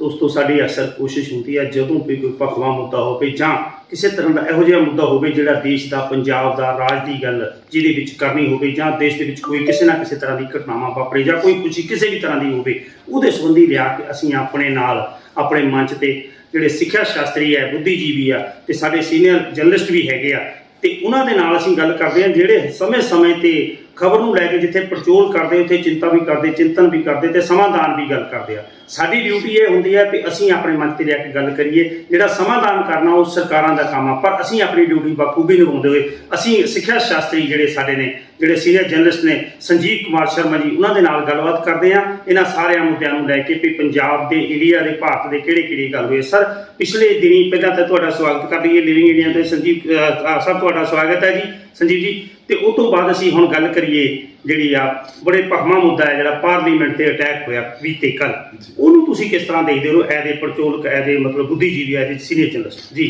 ਉਸ ਤੋਂ ਸਾਡੀ ਅਕਸਰ ਕੋਸ਼ਿਸ਼ ਹੁੰਦੀ ਹੈ, ਜਦੋਂ ਵੀ ਕੋਈ ਭਖਵਾ ਮੁੱਦਾ ਹੋਵੇ ਜਾਂ ਕਿਸੇ ਤਰ੍ਹਾਂ ਦਾ ਇਹੋ ਜਿਹਾ ਮੁੱਦਾ ਹੋਵੇ ਜਿਹੜਾ ਦੇਸ਼ ਦਾ, ਪੰਜਾਬ ਦਾ, ਰਾਜ ਦੀ ਗੱਲ ਜਿਹਦੇ ਵਿੱਚ ਕਰਨੀ ਹੋਵੇ ਜਾਂ ਦੇਸ਼ ਦੇ ਵਿੱਚ ਕੋਈ ਕਿਸੇ ਨਾ ਕਿਸੇ ਤਰ੍ਹਾਂ ਦੀ ਘਟਨਾਵਾਂ ਵਾਪਰੇ ਜਾਂ ਕੋਈ ਖੁਸ਼ੀ ਕਿਸੇ ਵੀ ਤਰ੍ਹਾਂ ਦੀ ਹੋਵੇ, ਉਹਦੇ ਸੰਬੰਧੀ ਲਿਆ ਕੇ ਅਸੀਂ ਆਪਣੇ ਨਾਲ, ਆਪਣੇ ਮੰਚ ਤੇ ਜਿਹੜੇ ਸਿੱਖਿਆ ਸ਼ਾਸਤਰੀ ਹੈ, ਬੁੱਧੀਜੀਵੀ ਆ ਤੇ ਸਾਡੇ ਸੀਨੀਅਰ ਜਰਨਲਿਸਟ ਵੀ ਹੈਗੇ ਆ ਤੇ ਉਹਨਾਂ ਦੇ ਨਾਲ ਅਸੀਂ ਗੱਲ ਕਰਦੇ ਹਾਂ, ਜਿਹੜੇ ਸਮੇਂ-ਸਮੇਂ ਤੇ ਖਬਰ ਨੂੰ ਲੈ ਕੇ ਜਿੱਥੇ ਪਰਚੋਲ ਕਰਦੇ ਉੱਥੇ ਚਿੰਤਾ ਵੀ ਕਰਦੇ ਚਿੰਤਨ ਵੀ ਕਰਦੇ ਤੇ ਸਮਾਧਾਨ ਵੀ ਗੱਲ ਕਰਦੇ ਆ। ਸਾਡੀ ਡਿਊਟੀ ਇਹ ਹੁੰਦੀ ਹੈ ਕਿ ਅਸੀਂ ਆਪਣੇ ਮੰਚ ਤੇ ਲੈ ਕੇ ਗੱਲ ਕਰੀਏ। ਜਿਹੜਾ ਸਮਾਧਾਨ ਕਰਨਾ ਉਹ ਸਰਕਾਰਾਂ ਦਾ ਕੰਮ ਆ ਪਰ ਅਸੀਂ ਆਪਣੀ ਡਿਊਟੀ ਬਖੂਬੀ ਨਿਭਾਉਂਦੇ ਹੋਏ ਅਸੀਂ ਸਿੱਖਿਆ ਸ਼ਾਸਤਰੀ ਜਿਹੜੇ ਸਾਡੇ ਨੇ ਜਿਹੜੇ ਸੀਨੀਅਰ ਜਰਨਲਿਸਟ ਨੇ ਸੰਜੀਵ ਕੁਮਾਰ ਸ਼ਰਮਾ ਜੀ ਉਹਨਾਂ ਦੇ ਨਾਲ ਗੱਲਬਾਤ ਕਰਦੇ ਆ। ਇਹਨਾਂ ਸਾਰਿਆਂ ਮੁੱਦਿਆਂ ਨੂੰ ਲੈ ਕੇ ਵੀ ਪੰਜਾਬ ਦੇ ਇੰਡੀਆ ਦੇ ਭਾਰਤ ਦੇ ਕਿਹੜੇ ਕਿਹੜੇ ਗੱਲ ਹੋਏ। ਸਰ ਪਿਛਲੇ ਦਿਨੀ ਪਹਿਲਾਂ ਤਾਂ ਤੁਹਾਡਾ ਸਵਾਗਤ ਕਰ ਲਈਏ ਲਿਵਿੰਗ ਇੰਡੀਆ ਤੇ ਸੰਜੀਵ ਅਹ, ਸਰ ਤੁਹਾਡਾ ਸਵਾਗਤ ਹੈ ਜੀ। ਸੰਜੀਵ ਜੀ ਤੇ ਉਸ ਤੋਂ ਬਾਅਦ ਅਸੀਂ ਹੁਣ ਗੱਲ ਕਰੀਏ ਜਿਹੜੀ ਆ ਬੜੇ ਭਖਮਾ ਮੁੱਦਾ ਹੈ ਜਿਹੜਾ ਪਾਰਲੀਮੈਂਟ ਤੇ ਅਟੈਕ ਹੋਇਆ ਬੀਤੇ ਕੱਲ ਉਹਨੂੰ ਤੁਸੀਂ ਕਿਸ ਤਰ੍ਹਾਂ ਦੇਖਦੇ ਹੋ? ਐਜ਼ ਏ ਪਰਚੋਲਕ ਐਜ਼ ਏ ਮਤਲਬ ਬੁੱਧੀਜੀਵੀ ਐਜ਼ ਏ ਸੀਨੀਅਰ ਜਰਨਲਿਸਟ ਜੀ।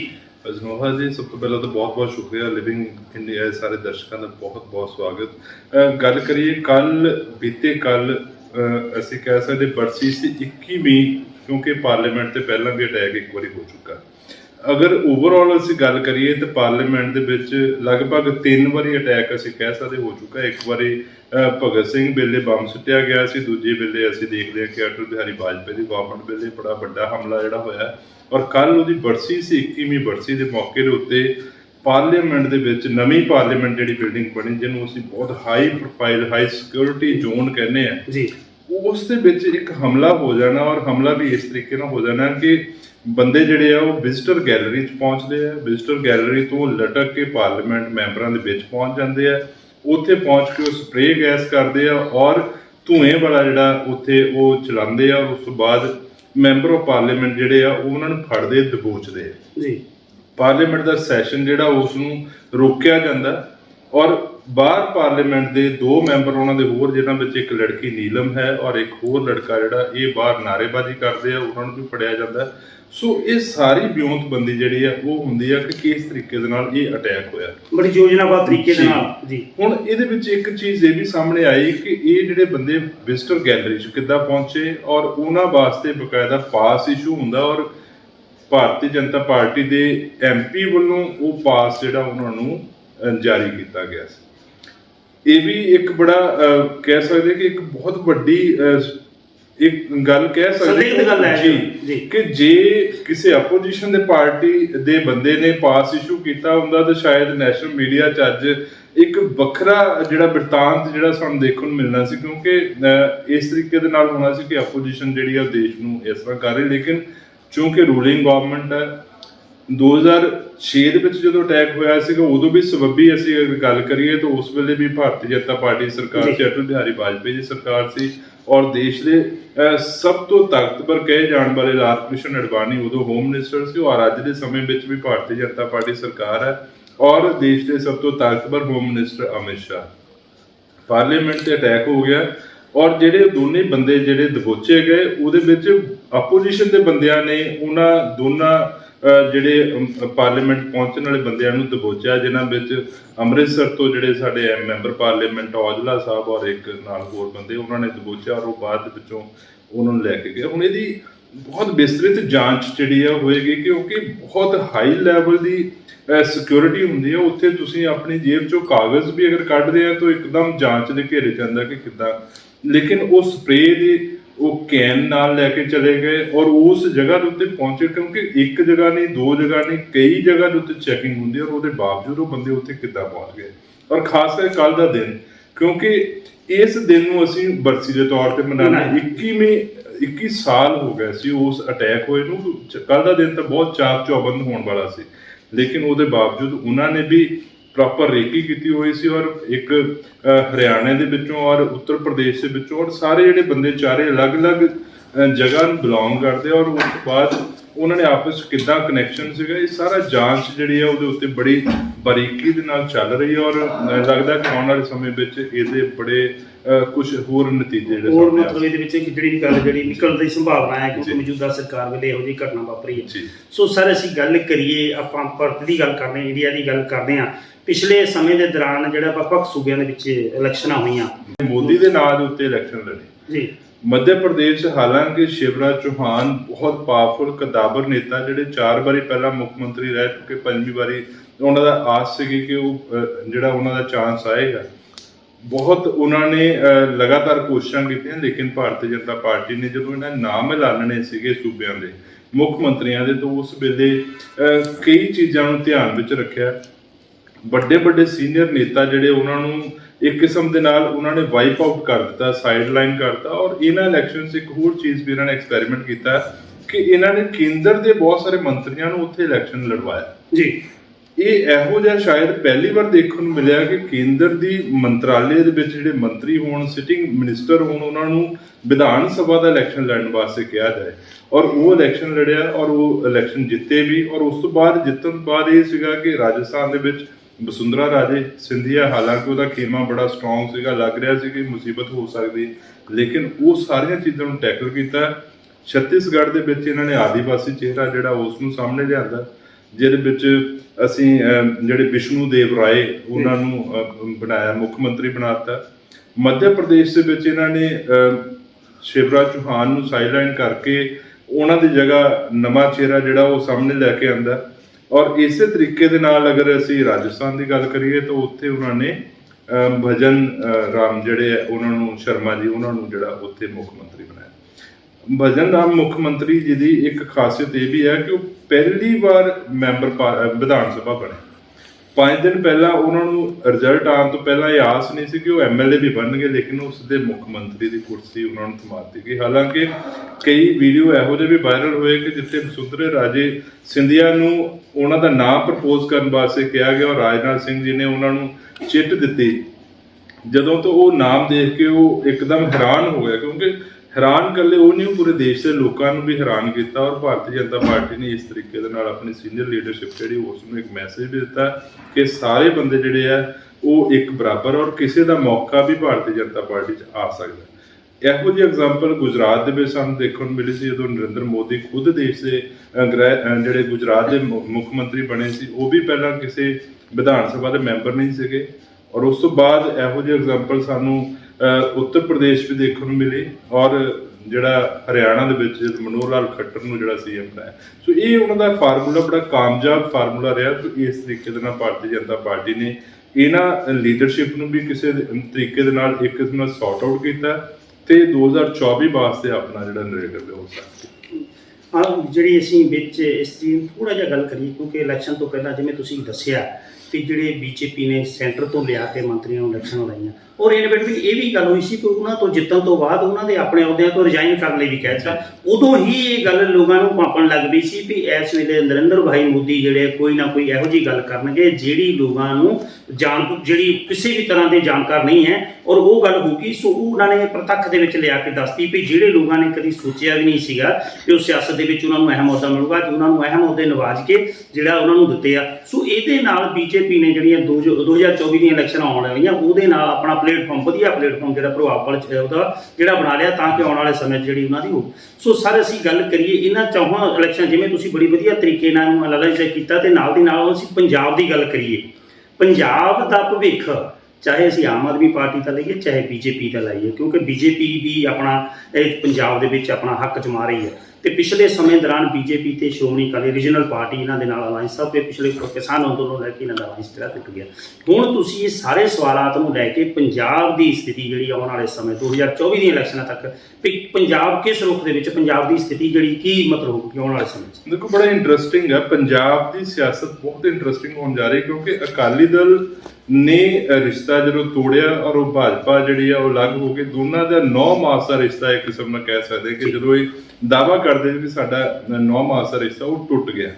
ਅਜਨੋਹਾ ਜੀ ਸਭ ਤੋਂ ਪਹਿਲਾਂ ਤਾਂ ਬਹੁਤ-ਬਹੁਤ ਸ਼ੁਕਰੀਆ। ਲਿਵਿੰਗ ਇੰਡੀਆ ਦੇ ਸਾਰੇ ਦਰਸ਼ਕਾਂ ਦਾ ਬਹੁਤ-ਬਹੁਤ ਸਵਾਗਤ। ਗੱਲ ਕਰੀਏ ਕੱਲ ਬੀਤੇ ਕੱਲ ਅਸੀਂ ਕਹਿ ਸਕਦੇ ਬਰਸੀ ਸੀ 21ਵੀਂ ਕਿਉਂਕਿ ਪਾਰਲੀਮੈਂਟ ਤੇ ਪਹਿਲਾਂ ਵੀ ਅਟੈਕ ਇੱਕ ਵਾਰੀ ਹੋ ਚੁੱਕਾ। ਅਗਰ ਓਵਰਆਲ ਅਸੀਂ ਗੱਲ ਕਰੀਏ ਤਾਂ ਪਾਰਲੀਮੈਂਟ ਦੇ ਵਿੱਚ ਲਗਭਗ ਤਿੰਨ ਵਾਰੀ ਅਟੈਕ ਅਸੀਂ ਕਹਿ ਸਕਦੇ ਹੋ ਚੁੱਕਾ ਇੱਕ ਵਾਰੀ ਭਗਤ ਸਿੰਘ ਵੇਲੇ ਬੰਬ ਸੁੱਟਿਆ ਗਿਆ ਸੀ ਦੂਜੇ ਵੇਲੇ ਅਸੀਂ ਦੇਖਦੇ ਹਾਂ ਕਿ ਅਟਲ ਬਿਹਾਰੀ ਵਾਜਪੇਈ ਦੀ ਗਵਰਨਮੈਂਟ ਵੇਲੇ ਬੜਾ ਵੱਡਾ ਹਮਲਾ ਜਿਹੜਾ ਹੋਇਆ ਔਰ ਕੱਲ ਉਹਦੀ ਬਰਸੀ ਸੀ 21ਵੀਂ ਬਰਸੀ ਦੇ ਮੌਕੇ ਦੇ ਉੱਤੇ ਪਾਰਲੀਮੈਂਟ ਦੇ ਵਿੱਚ ਨਵੀਂ ਪਾਰਲੀਮੈਂਟ ਜਿਹੜੀ ਬਿਲਡਿੰਗ ਬਣੀ ਜਿਹਨੂੰ ਅਸੀਂ ਬਹੁਤ high profile high security zone ਕਹਿੰਦੇ ਆ ਜੀ। ਉਸ ਦੇ ਵਿੱਚ ਇੱਕ ਹਮਲਾ ਹੋ ਜਾਣਾ ਔਰ ਹਮਲਾ ਵੀ ਇਸ ਤਰੀਕੇ ਨਾਲ ਹੋ ਜਾਣਾ ਕਿ ਬੰਦੇ ਜਿਹੜੇ ਆ ਉਹ ਵਿਜ਼ਿਟਰ ਗੈਲਰੀ 'ਚ ਪਹੁੰਚਦੇ ਆ। ਵਿਜ਼ਿਟਰ ਗੈਲਰੀ ਤੋਂ ਲਟਕ ਕੇ ਪਾਰਲੀਮੈਂਟ ਮੈਂਬਰਾਂ ਦੇ ਵਿੱਚ ਪਹੁੰਚ ਜਾਂਦੇ ਆ। ਉੱਥੇ ਪਹੁੰਚ ਕੇ ਉਹ ਸਪਰੇਅ ਗੈਸ ਕਰਦੇ ਆ ਔਰ ਧੂਏ ਵਾਲਾ ਜਿਹੜਾ ਉੱਥੇ ਉਹ ਚਲਾਉਂਦੇ ਆ। ਉਸ ਤੋਂ ਬਾਅਦ ਮੈਂਬਰ ਆਫ ਪਾਰਲੀਮੈਂਟ ਜਿਹੜੇ ਆ ਉਹ ਉਹਨਾਂ ਨੂੰ ਫੜਦੇ ਦਬੋਚਦੇ ਆ। ਜੀ। ਪਾਰਲੀਮੈਂਟ ਦਾ ਸੈਸ਼ਨ ਜਿਹੜਾ ਉਸ ਨੂੰ ਰੋਕਿਆ ਜਾਂਦਾ ਔਰ ਬਾਹਰ ਪਾਰਲੀਮੈਂਟ ਦੇ ਦੋ ਮੈਂਬਰ ਉਹਨਾਂ ਦੇ ਹੋਰ ਜਿਨ੍ਹਾਂ ਵਿੱਚ ਇੱਕ ਲੜਕੀ ਨੀਲਮ ਹੈ ਔਰ ਇੱਕ ਹੋਰ ਲੜਕਾ ਜਿਹੜਾ ਇਹ ਬਾਹਰ ਨਾਰੇਬਾਜ਼ੀ ਕਰਦੇ ਆ। ਉਹਨਾਂ ਨੂੰ ਵੀ ਫੜਿਆ ਜਾਂਦਾ। ਸੋ ਇਹ ਸਾਰੀ ਬਿਉਂਤਬੰਦੀ ਜਿਹੜੀ ਆ ਉਹ ਹੁੰਦੀ ਆ ਕਿ ਕਿਸ ਤਰੀਕੇ ਦੇ ਨਾਲ ਇਹ ਅਟੈਕ ਹੋਇਆ? ਬੜੀ ਯੋਜਨਾਬੱਧ ਤਰੀਕੇ ਦੇ। ਨਾਲ ਜੀ। ਹੁਣ ਇਹਦੇ ਵਿੱਚ ਇੱਕ ਚੀਜ਼ ਇਹ ਵੀ ਸਾਹਮਣੇ ਆਈ ਕਿ ਇਹ ਜਿਹੜੇ ਬੰਦੇ ਵਿਜ਼ਟਰ ਗੈਲਰੀ 'ਚ ਕਿੱਦਾਂ ਪਹੁੰਚੇ ਔਰ ਉਹਨਾਂ ਵਾਸਤੇ ਬਕਾਇਦਾ ਪਾਸ ਇਸ਼ੂ ਹੁੰਦਾ ਔਰ ਭਾਰਤੀ ਜਨਤਾ ਪਾਰਟੀ ਦੇ ਐਮਪੀ ਵੱਲੋਂ ਉਹ ਪਾਸ ਜਿਹੜਾ ਉਹਨਾਂ ਨੂੰ ਜਾਰੀ ਕੀਤਾ ਗਿਆ ਸੀ। ਇਹ ਵੀ ਇੱਕ ਬੜਾ ਕਹਿ ਸਕਦੇ ਕਿ ਇੱਕ ਬਹੁਤ ਵੱਡੀ ਇੱਕ ਗੱਲ ਕਹਿ ਸਕਦੇ ਸੰਦਿਗਧ ਗੱਲ ਹੈ ਜੀ ਜੀ। ਕਿ ਜੇ ਕਿਸੇ ਆਪੋਜੀਸ਼ਨ ਦੇ ਪਾਰਟੀ ਦੇ ਬੰਦੇ ਨੇ ਪਾਸ ਇਸ਼ੂ ਕੀਤਾ ਹੁੰਦਾ ਤਾਂ ਸ਼ਾਇਦ ਨੈਸ਼ਨਲ ਮੀਡੀਆ 'ਚ ਅੱਜ ਇੱਕ ਵੱਖਰਾ ਜਿਹੜਾ ਬਿਰਤਾਂਤ ਜਿਹੜਾ ਸਾਨੂੰ ਦੇਖਣ ਨੂੰ ਮਿਲਣਾ ਸੀ ਕਿਉਂਕਿ ਇਸ ਤਰੀਕੇ ਦੇ ਨਾਲ ਹੋਣਾ ਸੀ ਕਿ ਆਪੋਜੀਸ਼ਨ ਜਿਹੜੀ ਆ ਦੇਸ਼ ਨੂੰ ਇਸ ਤਰ੍ਹਾਂ ਕਰ ਰਹੀ ਲੇਕਿਨ ਚੂੰਕਿ ਰੂਲਿੰਗ ਗਵਰਨਮੈਂਟ ਹੈ 2006 ਦੇ ਵਿੱਚ ਜਦੋਂ ਅਟੈਕ ਹੋਇਆ ਸੀਗਾ ਉਦੋਂ ਵੀ ਸਬੱਬੀ ਅਸੀਂ ਗੱਲ ਕਰੀਏ ਤਾਂ ਉਸ ਵੇਲੇ ਵੀ ਭਾਰਤੀ ਜਨਤਾ ਪਾਰਟੀ ਸਰਕਾਰ। ਅਟਲ ਬਿਹਾਰੀ ਵਾਜਪੇਈ ਦੀ ਸਰਕਾਰ ਸੀ ਔਰ ਦੇਸ਼ ਦੇ ਸਭ ਤੋਂ ਤਾਕਤਵਰ ਕਹੇ ਜਾਣ ਵਾਲੇ ਲਾਲ ਕ੍ਰਿਸ਼ਨ ਅਡਵਾਨੀ ਉਦੋਂ ਹੋਮ ਮਿਨਿਸਟਰ ਸੀ ਔਰ ਅੱਜ ਦੇ ਸਮੇਂ ਵਿੱਚ ਵੀ ਭਾਰਤੀ ਜਨਤਾ ਪਾਰਟੀ ਸਰਕਾਰ ਹੈ ਔਰ ਦੇਸ਼ ਦੇ ਸਭ ਤੋਂ ਤਾਕਤਵਰ home minister Amit Shah. Parliament ਤੇ ਅਟੈਕ ਹੋ ਗਿਆ ਔਰ ਜਿਹੜੇ ਦੋਨੇ ਬੰਦੇ ਜਿਹੜੇ ਦਬੋਚੇ ਗਏ, ਉਹਦੇ ਵਿੱਚ ਆਪੋਜੀਸ਼ਨ ਦੇ ਬੰਦਿਆਂ ਨੇ ਉਹਨਾਂ ਦੋਨਾਂ ਜਿਹੜੇ ਪਾਰਲੀਮੈਂਟ ਪਹੁੰਚਣ ਵਾਲੇ ਬੰਦਿਆਂ ਨੂੰ ਦਬੋਚਿਆ, ਜਿਨ੍ਹਾਂ ਵਿੱਚ ਅੰਮ੍ਰਿਤਸਰ ਤੋਂ ਜਿਹੜੇ ਸਾਡੇ ਮੈਂਬਰ ਪਾਰਲੀਮੈਂਟ ਔਜਲਾ ਸਾਹਿਬ ਔਰ ਇੱਕ ਨਾਲ ਹੋਰ ਬੰਦੇ, ਉਹਨਾਂ ਨੇ ਦਬੋਚਿਆ ਔਰ ਉਹ ਬਾਅਦ ਦੇ ਵਿੱਚੋਂ ਉਹਨਾਂ ਨੂੰ ਲੈ ਕੇ ਗਏ। ਹੁਣ ਇਹਦੀ ਬਹੁਤ ਵਿਸਤ੍ਰਿਤ ਜਾਂਚ ਜਿਹੜੀ ਆ, ਹੋਏਗੀ ਕਿਉਂਕਿ ਬਹੁਤ ਹਾਈ ਲੈਵਲ ਦੀ ਸਿਕਿਉਰਿਟੀ ਹੁੰਦੀ ਹੈ ਉੱਥੇ ਤੁਸੀਂ ਆਪਣੀ ਜੇਬ ਚੋਂ ਕਾਗਜ਼ ਵੀ ਅਗਰ ਕੱਢਦੇ ਆ, ਤਾਂ ਇੱਕਦਮ ਜਾਂਚ ਦੇ ਘੇਰੇ ਚ ਆਉਂਦਾ ਕਿ ਕਿੱਦਾਂ। ਲੇਕਿਨ ਉਹ ਸਪਰੇਅ ਦੀ ਉਹ ਕੈਨ ਨਾਲ ਲੈ ਕੇ ਚਲੇ ਗਏ ਔਰ ਉਸ ਜਗ੍ਹਾ ਦੇ ਉੱਤੇ ਪਹੁੰਚੇ ਕਿਉਂਕਿ ਇੱਕ ਜਗ੍ਹਾ ਨਹੀਂ ਦੋ ਜਗ੍ਹਾ ਨਹੀਂ ਕਈ ਜਗ੍ਹਾ ਦੇ ਉੱਤੇ ਚੈਕਿੰਗ ਹੁੰਦੀ ਹੈ ਔਰ ਉਹਦੇ ਬਾਵਜੂਦ ਉਹ ਬੰਦੇ ਉੱਥੇ ਕਿੱਦਾਂ ਪਹੁੰਚ ਗਏ। ਔਰ ਖਾਸ ਕਰਕੇ ਕੱਲ ਦਾ ਦਿਨ ਕਿਉਂਕਿ ਇਸ ਦਿਨ ਨੂੰ ਅਸੀਂ ਬਰਸੀ ਦੇ ਤੌਰ ਤੇ ਮਨਾਉਂਦੇ 21ਵੀਂ 21 ਸਾਲ ਹੋ ਗਏ ਸੀ ਉਸ ਅਟੈਕ ਹੋਏ ਨੂੰ। ਕੱਲ ਦਾ ਦਿਨ ਤਾਂ ਬਹੁਤ ਚਾਕ ਚੌਬੰਦ ਹੋਣ ਵਾਲਾ ਸੀ। ਲੇਕਿਨ ਉਹਦੇ ਬਾਵਜੂਦ ਉਹਨਾਂ ਨੇ ਵੀ ਪ੍ਰੋਪਰ ਰੇਕੀ ਕੀਤੀ ਹੋਈ ਸੀ ਔਰ ਇੱਕ ਹਰਿਆਣੇ ਦੇ ਵਿੱਚੋਂ ਔਰ ਉੱਤਰ ਪ੍ਰਦੇਸ਼ ਦੇ ਵਿੱਚੋਂ ਔਰ ਸਾਰੇ ਜਿਹੜੇ ਬੰਦੇ ਚਾਰੇ ਅਲੱਗ-ਅਲੱਗ ਜਗ੍ਹਾ ਨੂੰ ਬਿਲੋਂਗ ਕਰਦੇ ਔਰ ਉਸ ਤੋਂ ਬਾਅਦ ਉਹਨਾਂ ਨੇ ਆਪਸ 'ਚ ਕਿੱਦਾਂ ਕਨੈਕਸ਼ਨ ਸੀਗਾ, ਇਹ ਸਾਰਾ ਜਾਂਚ ਜਿਹੜੀ ਹੈ ਉਹਦੇ ਉੱਤੇ ਬੜੀ ਬਾਰੀਕੀ ਦੇ ਨਾਲ ਚੱਲ ਰਹੀ ਹੈ ਔਰ ਲੱਗਦਾ ਕਿ ਆਉਣ ਵਾਲੇ ਸਮੇਂ ਵਿੱਚ ਇਹਦੇ ਬੜੇ ਕੁਝ ਹੋਰ ਨਤੀਜੇ ਜਿਹੜੇ ਹੋਰ ਮਤਲਬ ਇਹਦੇ ਵਿੱਚ ਜਿਹੜੀ ਗੱਲ ਜਿਹੜੀ ਨਿਕਲਣ ਦੀ ਸੰਭਾਵਨਾ ਹੈ ਕਿਉਂਕਿ। ਮੌਜੂਦਾ ਸਰਕਾਰ ਵੇਲੇ ਇਹੋ ਜਿਹੀ ਘਟਨਾ ਵਾਪਰੀ ਹੈ। ਸੋ ਸਰ ਅਸੀਂ ਗੱਲ ਕਰੀਏ ਆਪਾਂ ਭਾਰਤ ਦੀ ਗੱਲ ਕਰਦੇ ਹਾਂ ਇੰਡੀਆ ਦੀ ਗੱਲ ਕਰਦੇ ਹਾਂ। ਪਿਛਲੇ ਸਮੇਂ ਦੇ ਦੌਰਾਨ ਜਿਹੜਾ ਵੱਖ-ਵੱਖ ਸੂਬਿਆਂ ਦੇ ਵਿੱਚ ਇਲੈਕਸ਼ਨਾਂ ਹੋਈਆਂ। ਮੋਦੀ ਦੇ ਨਾਂ ਦੇ ਉੱਤੇ ਇਲੈਕਸ਼ਨ ਲੜੇ। ਜੀ। ਮੱਧ ਪ੍ਰਦੇਸ਼ ਹਾਲਾਂਕਿ ਸ਼ਿਵਰਾਜ ਚੌਹਾਨ ਬਹੁਤ ਪਾਵਰਫੁਲ ਕਦਾਵਰ ਨੇਤਾ ਜਿਹੜੇ ਚਾਰ ਵਾਰੀ ਪਹਿਲਾਂ ਮੁੱਖ ਮੰਤਰੀ ਰਹਿ ਚੁੱਕੇ ਪੰਜਵੀਂ ਵਾਰੀ ਉਹਨਾਂ ਦਾ ਆਸ ਸੀਗੀ ਕਿ ਉਹ ਜਿਹੜਾ ਉਹਨਾਂ ਦਾ ਚਾਂਸ ਆਏਗਾ। ਬਹੁਤ ਉਹਨਾਂ ਨੇ ਲਗਾਤਾਰ ਕੋਸ਼ਿਸ਼ਾਂ ਕੀਤੀਆਂ, ਲੇਕਿਨ ਭਾਰਤੀ ਜਨਤਾ ਪਾਰਟੀ ਨੇ ਜਦੋਂ ਇਹਨਾਂ ਦੇ ਨਾਮ ਐਲਾਨਣੇ ਸੀਗੇ ਸੂਬਿਆਂ ਦੇ, ਮੁੱਖ ਮੰਤਰੀਆਂ ਦੇ, ਤਾਂ ਉਸ ਵੇਲੇ ਕਈ ਚੀਜ਼ਾਂ ਨੂੰ ਧਿਆਨ ਵਿੱਚ ਰੱਖਿਆ। ਵੱਡੇ ਵੱਡੇ ਸੀਨੀਅਰ ਨੇਤਾ ਜਿਹੜੇ ਉਹਨਾਂ ਨੂੰ ਇੱਕ ਕਿਸਮ ਦੇ ਨਾਲ ਉਹਨਾਂ ਨੇ ਵਾਈਪ ਆਊਟ ਕਰ ਦਿੱਤਾ ਸਾਈਡਲਾਈਨ ਕਰਤਾ ਔਰ ਇਹਨਾਂ ਇਲੈਕਸ਼ਨਸ ਇੱਕ ਹੋਰ ਚੀਜ਼ ਵੀ ਇਹਨਾਂ ਨੇ ਐਕਸਪੈਰੀਮੈਂਟ ਕੀਤਾ ਕਿ ਇਹਨਾਂ ਨੇ ਕੇਂਦਰ ਦੇ ਬਹੁਤ ਸਾਰੇ ਮੰਤਰੀਆਂ ਨੂੰ ਉੱਥੇ ਇਲੈਕਸ਼ਨ ਲੜਵਾਇਆ। ਜੀ। ਇਹ ਇਹੋ ਜਿਹਾ ਸ਼ਾਇਦ ਪਹਿਲੀ ਵਾਰ ਦੇਖਣ ਨੂੰ ਮਿਲਿਆ ਕਿ ਕੇਂਦਰ ਦੀ ਮੰਤਰਾਲੇ ਦੇ ਵਿੱਚ ਜਿਹੜੇ ਮੰਤਰੀ ਹੋਣ ਸਿਟਿੰਗ ਮਿਨਿਸਟਰ ਹੋਣ, ਉਹਨਾਂ ਨੂੰ ਵਿਧਾਨ ਸਭਾ ਦਾ ਇਲੈਕਸ਼ਨ ਲੜਨ ਵਾਸਤੇ ਕਿਹਾ ਜਾਏ। ਔਰ ਉਹ ਇਲੈਕਸ਼ਨ ਲੜਿਆ ਔਰ ਉਹ ਇਲੈਕਸ਼ਨ ਜਿੱਤੇ ਵੀ, ਔਰ ਉਸ ਤੋਂ ਬਾਅਦ ਜਿੱਤਣ ਤੋਂ ਬਾਅਦ ਇਹ ਸੀਗਾ ਕਿ ਰਾਜਸਥਾਨ ਦੇ ਵਿੱਚ ਵਸੁੰਧਰਾ ਰਾਜੇ ਸਿੰਧੀਆ, ਹਾਲਾਂਕਿ ਉਹਦਾ ਖੇਮਾ ਬੜਾ ਸਟਰੋਂਗ ਸੀਗਾ, ਲੱਗ ਰਿਹਾ ਸੀ ਕਿ ਮੁਸੀਬਤ ਹੋ ਸਕਦੀ ਲੇਕਿਨ ਉਹ ਸਾਰੀਆਂ ਚੀਜ਼ਾਂ ਨੂੰ ਟੈਕਲ ਕੀਤਾ। ਛੱਤੀਸਗੜ੍ਹ ਦੇ ਵਿੱਚ ਇਹਨਾਂ ਨੇ ਆਦੀਵਾਸੀ ਚਿਹਰਾ ਜਿਹੜਾ ਉਸ ਨੂੰ ਸਾਹਮਣੇ ਲਿਆਂਦਾ, ਜਿਹਦੇ ਵਿੱਚ ਅਸੀਂ ਜਿਹੜੇ ਵਿਸ਼ਨੂੰ ਦੇਵ ਰਾਏ ਉਹਨਾਂ ਨੂੰ ਬਣਾਇਆ ਮੁੱਖ ਮੰਤਰੀ ਬਣਾਤਾ। ਮੱਧ ਪ੍ਰਦੇਸ਼ ਦੇ ਵਿੱਚ ਇਹਨਾਂ ਨੇ ਸ਼ਿਵਰਾਜ ਚੌਹਾਨ ਨੂੰ ਸਾਈਡਲਾਈਨ ਕਰਕੇ ਉਹਨਾਂ ਦੀ ਜਗ੍ਹਾ ਨਵਾਂ ਚਿਹਰਾ ਜਿਹੜਾ ਉਹ ਸਾਹਮਣੇ ਲੈ ਕੇ ਆਂਦਾ। ਔਰ ਇਸੇ ਤਰੀਕੇ ਦੇ ਨਾਲ ਅਗਰ ਅਸੀਂ ਰਾਜਸਥਾਨ ਦੀ ਗੱਲ ਕਰੀਏ ਤਾਂ ਉੱਥੇ ਉਹਨਾਂ ਨੇ ਭਜਨ ਰਾਮ ਜਿਹੜੇ ਆ, ਉਹਨਾਂ ਨੂੰ ਸ਼ਰਮਾ ਜੀ ਉਹਨਾਂ ਨੂੰ ਜਿਹੜਾ ਉੱਥੇ ਮੁੱਖ ਮੰਤਰੀ ਬਣਾਇਆ। ਭਜਨ ਰਾਮ ਮੁੱਖ ਮੰਤਰੀ ਜੀ ਦੀ ਇੱਕ ਖਾਸੀਅਤ ਇਹ ਵੀ ਹੈ ਕਿ ਉਹ ਪਹਿਲੀ ਵਾਰ ਮੈਂਬਰ ਵਿਧਾਨ ਸਭਾ ਬਣੇ। ਪੰਜ ਦਿਨ ਪਹਿਲਾਂ ਉਹਨਾਂ ਨੂੰ ਰਿਜ਼ਲਟ ਆਉਣ ਤੋਂ ਪਹਿਲਾਂ ਇਹ ਆਸ ਨਹੀਂ ਸੀ ਕਿ ਉਹ ਐਮਐਲਏ ਵੀ ਬਣਨਗੇ, ਲੇਕਿਨ ਉਸ ਦੇ ਮੁੱਖ ਮੰਤਰੀ ਦੀ ਕੁਰਸੀ ਉਹਨਾਂ ਨੂੰ ਥਮਾ ਦਿੱਤੀ ਗਈ। ਹਾਲਾਂਕਿ ਕਈ ਵੀਡੀਓ ਇਹੋ ਜਿਹੇ ਵੀ ਵਾਇਰਲ ਹੋਏ ਕਿ ਜਿੱਥੇ ਸੁੰਦਰੇ ਰਾਜੇ ਸਿੰਧੀਆ ਨੂੰ ਉਹਨਾਂ ਦਾ ਨਾਮ ਪ੍ਰਪੋਜ਼ ਕਰਨ ਵਾਸਤੇ ਕਿਹਾ ਗਿਆ ਔਰ ਰਾਜਨਾਥ ਸਿੰਘ ਜੀ ਨੇ ਉਹਨਾਂ ਨੂੰ ਚਿੱਟ ਦਿੱਤੀ। ਜਦੋਂ ਤੋਂ ਉਹ ਨਾਮ ਦੇਖ ਕੇ ਉਹ ਇੱਕਦਮ ਹੈਰਾਨ ਹੋ ਗਿਆ ਕਿਉਂਕਿ ਹੈਰਾਨ ਕੱਲੇ ਉਹ ਨਹੀਂ ਪੂਰੇ ਦੇਸ਼ ਦੇ ਲੋਕਾਂ ਨੂੰ ਵੀ ਹੈਰਾਨ ਕੀਤਾ ਔਰ ਭਾਰਤੀ ਜਨਤਾ ਪਾਰਟੀ ਨੇ ਇਸ ਤਰੀਕੇ ਦੇ ਨਾਲ ਆਪਣੀ ਸੀਨੀਅਰ ਲੀਡਰਸ਼ਿਪ ਜਿਹੜੀ ਉਸ ਨੂੰ ਇੱਕ ਮੈਸੇਜ ਵੀ ਦਿੱਤਾ ਕਿ ਸਾਰੇ ਬੰਦੇ ਜਿਹੜੇ ਆ ਉਹ ਇੱਕ ਬਰਾਬਰ ਔਰ ਕਿਸੇ ਦਾ ਮੌਕਾ ਵੀ ਭਾਰਤੀ ਜਨਤਾ ਪਾਰਟੀ 'ਚ ਆ ਸਕਦਾ ਇਹੋ ਜਿਹੀ ਐਗਜ਼ਾਮਪਲ ਗੁਜਰਾਤ ਦੇ ਵਿੱਚ ਸਾਨੂੰ ਦੇਖਣ ਨੂੰ ਮਿਲੀ ਸੀ, ਜਦੋਂ ਨਰਿੰਦਰ ਮੋਦੀ ਖੁਦ ਦੇਸ਼ ਦੇ ਗ੍ਰਹਿ ਜਿਹੜੇ ਗੁਜਰਾਤ ਦੇ ਮੁੱਖ ਮੰਤਰੀ ਬਣੇ ਸੀ, ਉਹ ਵੀ ਪਹਿਲਾਂ ਕਿਸੇ ਵਿਧਾਨ ਸਭਾ ਦੇ ਮੈਂਬਰ ਨਹੀਂ ਸੀਗੇ। ਔਰ ਉਸ ਤੋਂ ਬਾਅਦ ਇਹੋ ਜਿਹੇ ਐਗਜ਼ਾਮਪਲ ਸਾਨੂੰ ਉੱਤਰ ਪ੍ਰਦੇਸ਼ ਵੀ ਦੇਖਣ ਨੂੰ ਮਿਲੇ ਔਰ ਜਿਹੜਾ ਹਰਿਆਣਾ ਦੇ ਵਿੱਚ ਜਦ ਮਨੋਹਰ ਲਾਲ ਖੱਟਰ ਨੂੰ ਜਿਹੜਾ ਸੀਐਮ ਬਣਾਇਆ ਸੋ ਇਹ ਉਹਨਾਂ ਦਾ ਫਾਰਮੂਲਾ ਬੜਾ ਕਾਮਯਾਬ ਫਾਰਮੂਲਾ ਰਿਹਾ ਸੋ ਇਸ ਤਰੀਕੇ ਦੇ ਨਾਲ ਭਾਰਤੀ ਜਨਤਾ ਪਾਰਟੀ ਨੇ ਇਹਨਾਂ ਲੀਡਰਸ਼ਿਪ ਨੂੰ ਵੀ ਕਿਸੇ ਤਰੀਕੇ ਦੇ ਨਾਲ ਇੱਕ ਕਿਸਮ ਨਾਲ ਸੌਟ ਆਊਟ ਕੀਤਾ ਤੇ 2024 ਵਾਸਤੇ ਆਪਣਾ ਜਿਹੜਾ ਨਰੇਟਿਵ ਹੈ ਉਹ ਜਿਹੜੀ ਅਸੀਂ ਵਿੱਚ ਇਸ ਚੀਜ਼ ਥੋੜਾ ਜਿਹਾ ਗੱਲ ਕਰੀਏ ਕਿਉਂਕਿ ਇਲੈਕਸ਼ਨ ਤੋਂ ਪਹਿਲਾਂ ਜਿਵੇਂ ਤੁਸੀਂ ਦੱਸਿਆ ਕਿ ਜਿਹੜੇ ਬੀਜੇਪੀ ਨੇ ਸੈਂਟਰ ਤੋਂ ਲਿਆ ਕੇ ਮੰਤਰੀਆਂ ਨੂੰ ਇਲੈਕਸ਼ਨ ਲੜਾਈਆਂ ਔਰ ਇਹਨਾਂ ਵਿੱਚ ਵੀ ਇਹ ਵੀ ਗੱਲ ਹੋਈ ਸੀ ਕਿ ਉਹਨਾਂ ਤੋਂ ਜਿੱਤਣ ਤੋਂ ਬਾਅਦ ਉਹਨਾਂ ਦੇ ਆਪਣੇ ਅਹੁਦਿਆਂ ਤੋਂ ਰਿਜ਼ਾਈਨ ਕਰਨ ਲਈ ਵੀ ਕਹਿ ਦਿੱਤਾ ਉਦੋਂ ਹੀ ਇਹ ਗੱਲ ਲੋਕਾਂ ਨੂੰ ਭਾਪਣ ਲੱਗ ਪਈ ਸੀ ਵੀ ਇਸ ਵੇਲੇ ਨਰਿੰਦਰ ਭਾਈ ਮੋਦੀ ਜਿਹੜੇ ਕੋਈ ਨਾ ਕੋਈ ਇਹੋ ਜਿਹੀ ਗੱਲ ਕਰਨਗੇ ਜਿਹੜੀ ਲੋਕਾਂ ਨੂੰ ਜਾਣ ਜਿਹੜੀ ਕਿਸੇ ਵੀ ਤਰ੍ਹਾਂ ਦੇ ਜਾਣਕਾਰ ਨਹੀਂ ਹੈ। ਔਰ ਉਹ ਗੱਲ ਹੋ ਗਈ, ਸੋ ਉਹ ਉਹਨਾਂ ਨੇ ਪ੍ਰਤੱਖ ਦੇ ਵਿੱਚ ਲਿਆ ਕੇ ਦੱਸਤੀ ਵੀ ਜਿਹੜੇ ਲੋਕਾਂ ਨੇ ਕਦੀ ਸੋਚਿਆ ਵੀ ਨਹੀਂ ਸੀਗਾ ਕਿ ਉਹ ਸਿਆਸਤ ਦੇ ਵਿੱਚ ਉਹਨਾਂ ਨੂੰ ਅਹਿਮ ਅਹੁਦਾ ਮਿਲੂਗਾ ਕਿ ਉਹਨਾਂ ਨੂੰ ਅਹਿਮ ਅਹੁਦੇ ਨਿਵਾਜ ਕੇ ਜਿਹੜਾ ਉਹਨਾਂ ਨੂੰ ਦਿੱਤੇ ਆ। ਸੋ ਇਹਦੇ ਨਾਲ ਬੀਜੇਪੀ ਨੇ ਜਿਹੜੀਆਂ ਦੋ- 2024 ਦੀਆਂ ਇਲੈਕਸ਼ਨ ਆਉਣ ਵਾਲੀਆਂ, ਉਹਦੇ ਨਾਲ ਆਪਣਾ ਪਲੇਟਫਾਰਮ, ਵਧੀਆ ਪਲੇਟਫਾਰਮ ਜਿਹੜਾ ਪ੍ਰਭਾਵ ਚ- ਉਹਦਾ ਜਿਹੜਾ ਬਣਾ ਲਿਆ ਤਾਂ ਕਿ ਆਉਣ ਵਾਲੇ ਸਮੇਂ 'ਚ ਜਿਹੜੀ ਉਹਨਾਂ ਦੀ ਹੋ ਸੋ ਸਰ, ਅਸੀਂ ਗੱਲ ਕਰੀਏ ਇਹਨਾਂ ਚੌਹਾਂ ਇਲੈਕਸ਼ਨ ਜਿਵੇਂ ਤੁਸੀਂ ਬੜੀ ਵਧੀਆ ਤਰੀਕੇ ਨਾਲ ਨੂੰ ਐਨਾਲਾਈਜ਼ ਕੀਤਾ ਤੇ ਨਾਲ ਦੀ ਨਾਲ ਅਸੀਂ ਪੰਜਾਬ ਦੀ ਗੱਲ ਕਰੀਏ। ਪੰਜਾਬ ਦਾ ਭਵਿੱਖ, ਚਾਹੇ ਅਸੀਂ ਆਮ ਆਦਮੀ ਪਾਰਟੀ ਦਾ ਲਈਏ, ਚਾਹੇ ਬੀਜੇਪੀ ਦਾ ਲਈਏ, ਕਿਉਂਕਿ ਬੀਜੇਪੀ ਵੀ ਆਪਣਾ ਇਹ ਪੰਜਾਬ ਦੇ ਵਿੱਚ ਆਪਣਾ ਹੱਕ ਜਮਾ ਰਹੀ ਹੈ। ਤੇ ਪਿਛਲੇ ਸਮੇਂ ਦੌਰਾਨ ਬੀਜੇਪੀ ਤੇ ਸ਼੍ਰੋਮਣੀ ਅਕਾਲੀ ਰੀਜਨਲ ਪਾਰਟੀ ਇਹਨਾਂ ਦੇ ਨਾਲ ਅਲਾਈਅੰਸ ਸਭ ਦੇ ਪਿਛਲੇ ਕਿਸਾਨ ਅੰਦੋਲਨ ਨੂੰ ਲੈ ਕੇ ਇਹਨਾਂ ਦਾ ਅਲਾਈਅੰਸ ਜਿਹੜਾ ਟੁੱਟ ਗਿਆ। ਹੁਣ ਤੁਸੀਂ ਇਹ ਸਾਰੇ ਸਵਾਲਾਤ ਨੂੰ ਲੈ ਕੇ ਪੰਜਾਬ ਦੀ ਸਥਿਤੀ ਜਿਹੜੀ ਆਉਣ ਵਾਲੇ ਸਮੇਂ 2024 ਦੀਆਂ ਇਲੈਕਸ਼ਨਾਂ ਤੱਕ ਪੰਜਾਬ ਕਿਸ ਰੁਖ ਦੇ ਵਿੱਚ ਪੰਜਾਬ ਦੀ ਸਥਿਤੀ ਜਿਹੜੀ ਕੀ ਮਤਲਬ ਹੋਊਗੀ ਆਉਣ ਵਾਲੇ ਸਮੇਂ 'ਚ? ਦੇਖੋ, ਬੜਾ ਇੰਟਰਸਟਿੰਗ ਹੈ। ਪੰਜਾਬ ਦੀ ਸਿਆਸਤ ਬਹੁਤ ਇੰਟਰਸਟਿੰਗ ਹੋਣ ਜਾ ਰਹੀ ਕਿਉਂਕਿ ਅਕਾਲੀ ਦਲ ਨੇ ਰਿਸ਼ਤਾ ਜਦੋਂ ਤੋੜਿਆ ਔਰ ਉਹ ਭਾਜਪਾ ਜਿਹੜੀ ਆ ਉਹ ਅਲੱਗ ਹੋ ਗਈ ਦੋਨਾਂ ਦਾ 9 ਮਾਸ ਦਾ ਰਿਸ਼ਤਾ ਇੱਕ ਕਿਸਮ ਨਾਲ ਕਹਿ ਸਕਦੇ ਕਿ ਜਦੋਂ ਇਹ ਦਾਵਾ ਕਰਦੇ ਕਿ ਸਾਡਾ 9 ਮਾਸ ਦਾ ਰਿਸ਼ਤਾ ਉਹ ਟੁੱਟ ਗਿਆ।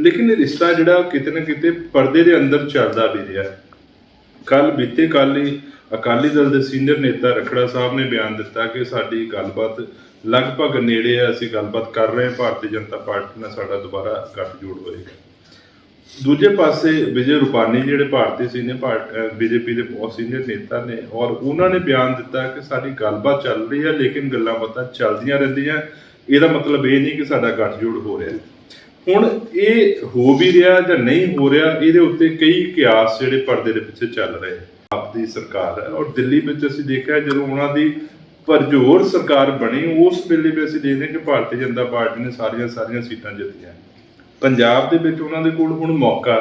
ਲੇਕਿਨ ਇਹ ਰਿਸ਼ਤਾ ਜਿਹੜਾ ਕਿਤੇ ਨਾ ਕਿਤੇ ਪਰਦੇ ਦੇ ਅੰਦਰ ਚੱਲਦਾ ਵੀ ਰਿਹਾ। ਕੱਲ ਬੀਤੇ ਕੱਲ ਹੀ ਅਕਾਲੀ ਦਲ ਦੇ ਸੀਨੀਅਰ ਨੇਤਾ ਰਖੜਾ ਸਾਹਿਬ ਨੇ ਬਿਆਨ ਦਿੱਤਾ ਕਿ ਸਾਡੀ ਗੱਲਬਾਤ ਲਗਭਗ ਨੇੜੇ ਹੈ ਅਸੀਂ ਗੱਲਬਾਤ ਕਰ ਰਹੇ ਹਾਂ ਭਾਰਤੀ ਜਨਤਾ ਪਾਰਟੀ ਨਾਲ ਸਾਡਾ ਦੁਬਾਰਾ ਗੱਠਜੋੜ ਹੋਏਗਾ। ਦੂਜੇ ਪਾਸੇ ਵਿਜੇ ਰੂਪਾਨੀ ਜਿਹੜੇ ਭਾਰਤੀ ਸੀਨੀਅਰ ਬੀਜੇਪੀ ਦੇ ਬਹੁਤ ਸੀਨੀਅਰ ਨੇਤਾ ਨੇ ਔਰ ਉਹਨਾਂ ਨੇ ਬਿਆਨ ਦਿੱਤਾ ਕਿ ਸਾਡੀ ਗੱਲਬਾਤ ਚੱਲ ਰਹੀ ਹੈ, ਲੇਕਿਨ ਗੱਲਾਂ ਬਾਤਾਂ ਚੱਲਦੀਆਂ ਰਹਿੰਦੀਆਂ। ਇਹਦਾ ਮਤਲਬ ਇਹ ਨਹੀਂ ਕਿ ਸਾਡਾ ਗੱਠਜੋੜ ਹੋ ਰਿਹਾ। ਹੁਣ ਇਹ ਹੋ ਵੀ ਰਿਹਾ ਜਾਂ ਨਹੀਂ ਹੋ ਰਿਹਾ, ਇਹਦੇ ਉੱਤੇ ਕਈ ਕਿਆਸ ਜਿਹੜੇ ਪਰਦੇ ਦੇ ਪਿੱਛੇ ਚੱਲ ਰਹੇ ਆਪ ਦੀ ਸਰਕਾਰ ਹੈ ਔਰ ਦਿੱਲੀ ਵਿੱਚ ਅਸੀਂ ਦੇਖਿਆ ਜਦੋਂ ਉਹਨਾਂ ਦੀ ਭਰਜੋਰ ਸਰਕਾਰ ਬਣੀ, ਉਸ ਵੇਲੇ ਵੀ ਅਸੀਂ ਦੇਖਦੇ ਹਾਂ ਕਿ ਭਾਰਤੀ ਜਨਤਾ ਪਾਰਟੀ ਨੇ ਸਾਰੀਆਂ ਸਾਰੀਆਂ ਸੀਟਾਂ ਜਿੱਤੀਆਂ। ਪੰਜਾਬ ਦੇ ਵਿੱਚ ਉਹਨਾਂ ਦੇ ਕੋਲ ਹੁਣ ਮੌਕਾ।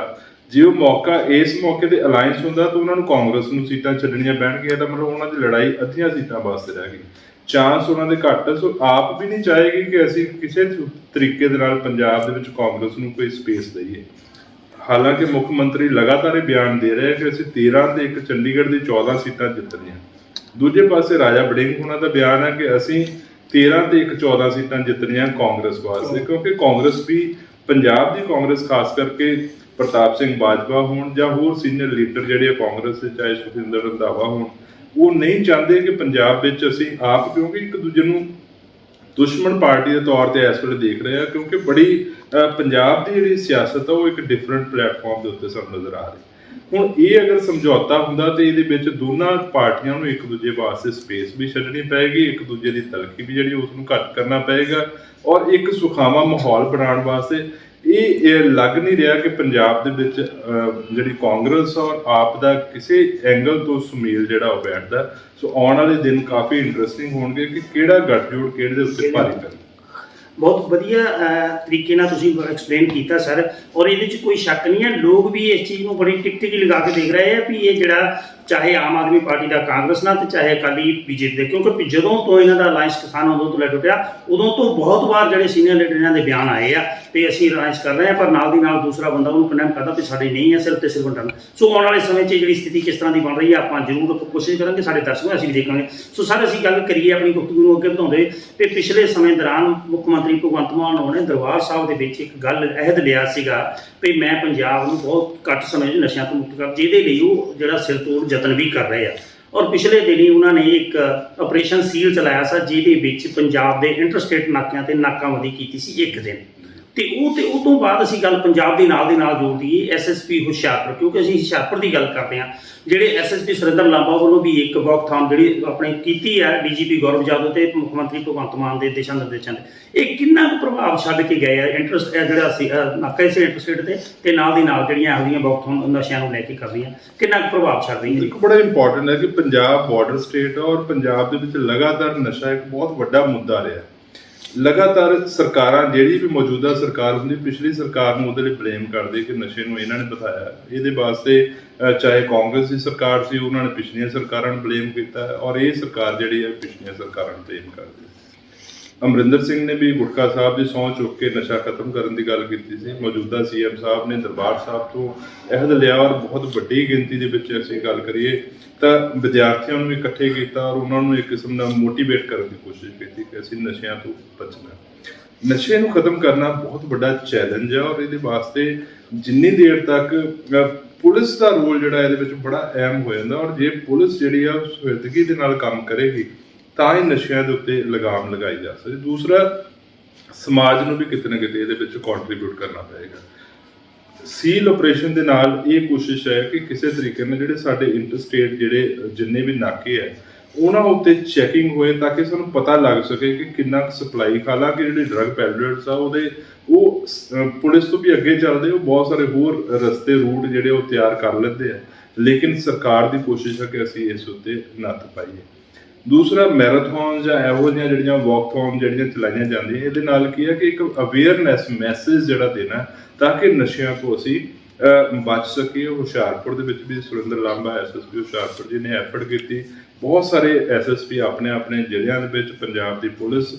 ਜੇ ਉਹ ਮੌਕਾ, ਇਸ ਮੌਕੇ ਤੇ ਅਲਾਈਅੰਸ ਹੁੰਦਾ ਤਾਂ ਉਹਨਾਂ ਨੂੰ ਕਾਂਗਰਸ ਨੂੰ ਸੀਟਾਂ ਛੱਡਣੀਆਂ ਪੈਣਗੀਆਂ। ਤਾਂ ਮਤਲਬ ਉਹਨਾਂ ਦੀ ਲੜਾਈ ਅੱਧੀਆਂ ਸੀਟਾਂ ਵਾਸਤੇ ਰਹਿ ਗਈ। ਚਾਂਸ ਉਹਨਾਂ ਦੇ ਘੱਟ ਸੋ ਆਪ ਵੀ ਨਹੀਂ ਚਾਹੇਗੀ ਕਿ ਅਸੀਂ ਕਿਸੇ ਤਰੀਕੇ ਦੇ ਨਾਲ ਪੰਜਾਬ ਦੇ ਵਿੱਚ ਕਾਂਗਰਸ ਨੂੰ ਕੋਈ ਸਪੇਸ ਦਈਏ। ਹਾਲਾਂਕਿ ਮੁੱਖ ਮੰਤਰੀ ਲਗਾਤਾਰ ਇਹ ਬਿਆਨ ਦੇ ਰਹੇ ਕਿ ਅਸੀਂ 13 ਤੇ ਇੱਕ ਚੰਡੀਗੜ੍ਹ ਦੀ 14 ਸੀਟਾਂ ਜਿੱਤਣੀਆਂ ਦੂਜੇ ਪਾਸੇ ਰਾਜਾ ਬੜਿੰਗ ਉਹਨਾਂ ਦਾ ਬਿਆਨ ਹੈ ਕਿ ਅਸੀਂ 13 ਤੇ ਇੱਕ 14 ਸੀਟਾਂ ਜਿੱਤਣੀਆਂ ਕਾਂਗਰਸ ਵਾਸਤੇ, ਕਿਉਂਕਿ ਕਾਂਗਰਸ ਵੀ ਪੰਜਾਬ ਦੀ ਕਾਂਗਰਸ, ਖਾਸ ਕਰਕੇ ਪ੍ਰਤਾਪ ਸਿੰਘ ਬਾਜਵਾ ਹੋਣ ਜਾਂ ਹੋਰ ਸੀਨੀਅਰ ਲੀਡਰ ਜਿਹੜੇ ਆ ਕਾਂਗਰਸ ਦੇ, ਚਾਹੇ ਸੁਖਿੰਦਰ ਰੰਧਾਵਾ ਹੋਣ, ਉਹ ਨਹੀਂ ਚਾਹੁੰਦੇ ਕਿ ਪੰਜਾਬ ਵਿੱਚ ਅਸੀਂ ਆਪ, ਕਿਉਂਕਿ ਇੱਕ ਦੂਜੇ ਨੂੰ ਦੁਸ਼ਮਣ ਪਾਰਟੀ ਦੇ ਤੌਰ ਤੇ ਇਸ ਵੇਲੇ ਦੇਖ ਰਹੇ ਆ, ਕਿਉਂਕਿ ਬੜੀ ਪੰਜਾਬ ਦੀ ਜਿਹੜੀ ਸਿਆਸਤ ਆ, ਉਹ ਇੱਕ ਡਿਫਰੈਂਟ ਪਲੇਟਫਾਰਮ ਦੇ ਉੱਤੇ ਸਾਨੂੰ ਨਜ਼ਰ ਆ ਰਹੀ ਹੈ। ਹੁਣ ਇਹ ਅਗਰ ਸਮਝੌਤਾ ਹੁੰਦਾ ਤੇ ਇਹਦੇ ਵਿੱਚ ਦੋਨਾਂ ਪਾਰਟੀਆਂ ਨੂੰ ਇੱਕ ਦੂਜੇ ਵਾਸਤੇ ਸਪੇਸ ਵੀ ਛੱਡਣੀ ਪਏਗੀ ਇੱਕ ਦੂਜੇ ਦੀ ਤਲਖੀ ਵੀ ਜਿਹੜੀ ਉਸ ਨੂੰ ਘੱਟ ਕਰਨਾ ਪਏਗਾ ਔਰ ਇੱਕ ਸੁਖਾਵਾਂ ਮਾਹੌਲ ਬਣਾਉਣ ਵਾਸਤੇ ਇਹ ਇਹ ਲੱਗ ਨਹੀਂ ਰਿਹਾ ਕਿ ਪੰਜਾਬ ਦੇ ਵਿੱਚ ਜਿਹੜੀ ਕਾਂਗਰਸ ਔਰ ਆਪ ਦਾ ਕਿਸੇ ਐਂਗਲ ਤੋਂ ਸੁਮੇਲ ਜਿਹੜਾ ਉਹ ਬੈਠਦਾ। ਸੋ ਆਉਣ ਵਾਲੇ ਦਿਨ ਕਾਫੀ ਇੰਟਰਸਟਿੰਗ ਹੋਣਗੇ ਕਿ ਕਿਹੜਾ ਗੱਠਜੋੜ ਕਿਹੜੇ ਦੇ ਉੱਤੇ ਭਾਰੀ ਪੈਂਦਾ। ਬਹੁਤ ਵਧੀਆ ਤਰੀਕੇ ਨਾਲ ਤੁਸੀਂ ਐਕਸਪਲੇਨ ਕੀਤਾ ਸਰ ਔਰ ਇਹਦੇ ਵਿੱਚ ਕੋਈ ਸ਼ੱਕ ਨਹੀਂ ਹੈ? ਲੋਕ ਵੀ ਇਸ ਚੀਜ਼ ਨੂੰ ਬੜੀ ਟਿਕਟਿਕੀ ਲਗਾ ਕੇ ਦੇਖ ਰਹੇ ਆ ਵੀ ਇਹ ਜਿਹੜਾ ਚਾਹੇ ਆਮ ਆਦਮੀ ਪਾਰਟੀ ਦਾ ਕਾਂਗਰਸ ਨਾਲ ਤੇ ਚਾਹੇ ਅਕਾਲੀ ਬੀਜੇਪੀ ਦੇ, ਕਿਉਂਕਿ ਜਦੋਂ ਤੋਂ ਇਹਨਾਂ ਦਾ ਅਲਾਈਅੰਸ ਕਿਸਾਨ ਉਦੋਂ ਤੋਂ ਲੈ ਟੁੱਟਿਆ ਉਦੋਂ ਤੋਂ ਬਹੁਤ ਵਾਰ ਜਿਹੜੇ ਸੀਨੀਅਰ ਲੀਡਰ ਇਹਨਾਂ ਦੇ ਬਿਆਨ ਆਏ ਆ ਤੇ ਅਸੀਂ ਅਲਾਈਅੰਸ ਕਰ ਰਹੇ ਆ ਪਰ ਨਾਲ ਦੀ ਨਾਲ ਦੂਸਰਾ ਬੰਦਾ ਉਹਨੂੰ ਕੰਡੈਮ ਕਰਦਾ ਵੀ ਸਾਡੇ ਨਹੀਂ ਹੈ ਸਿਰਫ ਤੇ ਸਿਰਫ ਵੰਡਣ। ਸੋ ਆਉਣ ਵਾਲੇ ਸਮੇਂ 'ਚ ਜਿਹੜੀ ਸਥਿਤੀ ਕਿਸ ਤਰ੍ਹਾਂ ਦੀ ਬਣ ਰਹੀ ਹੈ ਆਪਾਂ ਜ਼ਰੂਰ ਕੋਸ਼ਿਸ਼ ਕਰਾਂਗੇ, ਸਾਡੇ ਦਰਸ਼ਕ ਅਸੀਂ ਵੀ ਦੇਖਾਂਗੇ। ਸੋ ਸਰ, ਅਸੀਂ ਗੱਲ ਕਰੀਏ ਆਪਣੀ ਗੁਫ਼ਤਗੂ ਨੂੰ ਅੱਗੇ ਵਧਾਉਂਦੇ ਤੇ ਪਿਛਲੇ ਸਮੇਂ ਦੌਰਾਨ ਮੁੱਖ ਮੰਤਰੀ ਭਗਵੰਤ ਮਾਨ ਹੋਣਾ ਨੇ ਦਰਬਾਰ ਸਾਹਿਬ ਦੇ ਵਿੱਚ ਇੱਕ ਗੱਲ ਅਹਿਦ ਲਿਆ ਸੀਗਾ ਵੀ ਮੈਂ ਪੰਜਾਬ ਨੂੰ ਬਹੁਤ ਘੱਟ ਸਮੇਂ 'ਚ ਨਸ਼ਿਆਂ ਤੋਂ ਮੁਕਤ ਕਰ, ਜਿਹਦੇ ਲਈ ਉਹ ਜਿਹੜਾ ਸਿਰ ਤੋੜ ਯਤਨ ਵੀ ਕਰ ਰਹੇ ਆ। ਔਰ ਪਿਛਲੇ ਦਿਨੀ ਉਹਨਾਂ ਨੇ ਇੱਕ ਆਪਰੇਸ਼ਨ ਸੀਲ ਚਲਾਇਆ ਸੀ, ਜਿਹਦੇ ਵਿੱਚ ਪੰਜਾਬ ਦੇ ਇੰਟਰਸਟੇਟ ਨਾਕਿਆਂ ਤੇ ਨਾਕਾਬੰਦੀ ਕੀਤੀ ਸੀ ਇੱਕ ਦਿਨ। ਤੇ ਉਹ ਤੇ ਉਹ ਤੋਂ ਬਾਅਦ ਅਸੀਂ ਗੱਲ ਪੰਜਾਬ ਦੇ ਨਾਲ ਦੀ ਨਾਲ ਜੋੜ ਦਈਏ ਐਸਐਸਪੀ ਹੁਸ਼ਿਆਰਪੁਰ ਕਿਉਂਕਿ ਅਸੀਂ ਹੁਸ਼ਿਆਰਪੁਰ ਦੀ ਗੱਲ ਕਰਦੇ ਹਾਂ। ਜਿਹੜੇ ਐਸਐਸਪੀ ਸੁਰਿੰਦਰ ਲਾਂਬਾ ਵੱਲੋਂ ਵੀ ਇੱਕ ਵੌਕਥਾਮ ਜਿਹੜੀ ਆਪਣੇ ਕੀਤੀ ਹੈ ਡੀਜੀਪੀ ਗੌਰਵ ਯਾਦਵ ਤੇ ਮੁੱਖ ਮੰਤਰੀ ਭਗਵੰਤ ਮਾਨ ਦੇ ਦਿਸ਼ਾ ਨਿਰਦੇਸ਼ਾਂ ਦੇ ਇਹ ਕਿੰਨਾ ਕੁ ਪ੍ਰਭਾਵ ਛੱਡ ਕੇ ਗਏ ਆ? ਇੰਟਰਸਟ ਜਿਹੜਾ ਸੀ ਅਹ, ਨਾਕਾ ਸੀ ਇੰਟਰਸਟੇਟ ਤੇ ਤੇ ਨਾਲ ਦੀ ਨਾਲ ਜਿਹੜੀਆਂ ਇਹੋ ਜਿਹੀਆਂ ਵੌਕਥਾਮ ਨਸ਼ਿਆਂ ਨੂੰ ਲੈ ਕੇ ਕਰ ਰਹੀਆਂ। ਕਿੰਨਾ ਕੁ ਪ੍ਰਭਾਵ ਛੱਡ ਰਹੀਆਂ? ਇੱਕ ਬੜਾ ਇੰਪੋਰਟੈਂਟ ਹੈ ਕਿ ਪੰਜਾਬ ਬਾਰਡਰ ਸਟੇਟ ਔਰ ਪੰਜਾਬ ਦੇ ਵਿੱਚ ਲਗਾਤਾਰ ਨਸ਼ਾ ਇੱਕ ਬਹੁਤ ਵੱਡਾ ਮੁੱਦਾ ਰਿਹਾ। ਲਗਾਤਾਰ ਸਰਕਾਰਾਂ, ਜਿਹੜੀ ਵੀ ਮੌਜੂਦਾ ਸਰਕਾਰ ਹੁੰਦੀ, ਪਿਛਲੀ ਸਰਕਾਰ ਨੂੰ ਉਹਦੇ ਲਈ ਬਲੇਮ ਕਰਦੇ ਕਿ ਨਸ਼ੇ ਨੂੰ ਇਹਨਾਂ ਨੇ ਬਤਾਇਆ ਇਹਦੇ ਵਾਸਤੇ ਚਾਹੇ ਕਾਂਗਰਸ ਦੀ ਸਰਕਾਰ ਸੀ, ਉਹਨਾਂ ਨੇ ਪਿਛਲੀਆਂ ਸਰਕਾਰਾਂ ਨੂੰ ਬਲੇਮ ਕੀਤਾ ਔਰ ਇਹ ਸਰਕਾਰ ਜਿਹੜੀ ਹੈ, ਪਿਛਲੀਆਂ ਸਰਕਾਰਾਂ ਨੂੰ ਬਲੇਮ ਕਰਦੀ ਹੈ ਅਮਰਿੰਦਰ ਸਿੰਘ ਨੇ ਵੀ ਗੁਟਕਾ ਸਾਹਿਬ ਦੀ ਸਹੁੰ ਚੁੱਕ ਕੇ ਨਸ਼ਾ ਖਤਮ ਕਰਨ ਦੀ ਗੱਲ ਕੀਤੀ ਸੀ। ਮੌਜੂਦਾ ਸੀਐਮ ਸਾਹਿਬ ਨੇ ਦਰਬਾਰ ਸਾਹਿਬ ਤੋਂ ਅਹਿਦ ਲਿਆ ਔਰ ਬਹੁਤ ਵੱਡੀ ਗਿਣਤੀ ਦੇ ਵਿੱਚ ਅਸੀਂ ਗੱਲ ਕਰੀਏ ਤਾਂ ਵਿਦਿਆਰਥੀਆਂ ਨੂੰ ਵੀ ਇਕੱਠੇ ਕੀਤਾ ਔਰ ਉਹਨਾਂ ਨੂੰ ਇੱਕ ਕਿਸਮ ਦਾ ਮੋਟੀਵੇਟ ਕਰਨ ਦੀ ਕੋਸ਼ਿਸ਼ ਕੀਤੀ ਕਿ ਅਸੀਂ ਨਸ਼ਿਆਂ ਤੋਂ ਬਚਣਾ। ਨਸ਼ੇ ਨੂੰ ਖਤਮ ਕਰਨਾ ਬਹੁਤ ਵੱਡਾ ਚੈਲੰਜ ਹੈ ਔਰ ਇਹਦੇ ਵਾਸਤੇ ਜਿੰਨੀ ਦੇਰ ਤੱਕ ਪੁਲਿਸ ਦਾ ਰੋਲ ਜਿਹੜਾ ਇਹਦੇ ਵਿੱਚ ਬੜਾ ਅਹਿਮ ਹੋ ਜਾਂਦਾ ਔਰ ਜੇ ਪੁਲਿਸ ਜਿਹੜੀ ਆ ਸੁਹਿਰਦਗੀ ਦੇ ਨਾਲ ਕੰਮ ਕਰੇਗੀ ਤਾਂ ਹੀ ਨਸ਼ਿਆਂ ਦੇ ਉੱਤੇ ਲਗਾਮ ਲਗਾਈ ਜਾ ਸਕਦੀ। ਦੂਸਰਾ, ਸਮਾਜ ਨੂੰ ਵੀ ਕਿਤੇ ਨਾ ਕਿਤੇ ਇਹਦੇ ਵਿੱਚ ਕੰਟਰੀਬਿਊਟ ਕਰਨਾ ਪਏਗਾ। ਸੀਲ ਆਪਰੇਸ਼ਨ ਦੇ ਨਾਲ ਇਹ ਕੋਸ਼ਿਸ਼ ਹੈ ਕਿ ਕਿਸੇ ਤਰੀਕੇ ਨਾਲ ਜਿਹੜੇ ਸਾਡੇ ਇੰਟਰਸਟੇਟ ਜਿਹੜੇ, ਜਿੰਨੇ ਵੀ ਨਾਕੇ ਹੈ, ਉਹਨਾਂ ਉੱਤੇ ਚੈਕਿੰਗ ਹੋਏ ਤਾਂ ਕਿ ਸਾਨੂੰ ਪਤਾ ਲੱਗ ਸਕੇ ਕਿ ਕਿੰਨਾ ਸਪਲਾਈ ਹਾਲਾਂਕਿ ਜਿਹੜੇ ਡਰੱਗ ਪੈਡਲਰਸ ਆ, ਉਹਦੇ, ਉਹ ਪੁਲਿਸ ਤੋਂ ਵੀ ਅੱਗੇ ਚੱਲਦੇ, ਉਹ ਬਹੁਤ ਸਾਰੇ ਹੋਰ ਰਸਤੇ ਰੂਟ ਜਿਹੜੇ ਉਹ ਤਿਆਰ ਕਰ ਲੈਂਦੇ ਆ। ਲੇਕਿਨ ਸਰਕਾਰ ਦੀ ਕੋਸ਼ਿਸ਼ ਹੈ ਕਿ ਅਸੀਂ ਇਸ ਉੱਤੇ ਨੱਥ ਪਾਈਏ। ਦੂਸਰਾ ਮੈਰਾਥਨ ਜਾਂ ਇਹੋ ਜਿਹੀਆਂ ਜਿਹੜੀਆਂ ਵਾਕਥੌਨ ਜਿਹੜੀਆਂ ਚਲਾਈਆਂ ਜਾਂਦੀਆਂ, ਇਹਦੇ ਨਾਲ ਕੀ ਹੈ ਕਿ ਇੱਕ ਅਵੇਅਰਨੈਸ ਮੈਸੇਜ ਜਿਹੜਾ ਦੇਣਾ ਤਾਂ ਕਿ ਨਸ਼ਿਆਂ ਤੋਂ ਅਸੀਂ ਬਚ ਸਕੀਏ। ਹੁਸ਼ਿਆਰਪੁਰ ਦੇ ਵਿੱਚ ਵੀ ਸੁਰਿੰਦਰ ਲਾਂਬਾ ਐਸਐਸਪੀ ਹੁਸ਼ਿਆਰਪੁਰ ਜੀ ਨੇ ਐਫਰਟ ਕੀਤੀ। ਬਹੁਤ ਸਾਰੇ ਐਸਐਸਪੀ ਆਪਣੇ ਆਪਣੇ ਜ਼ਿਲ੍ਹਿਆਂ ਦੇ ਵਿੱਚ, ਪੰਜਾਬ ਦੀ ਪੁਲਿਸ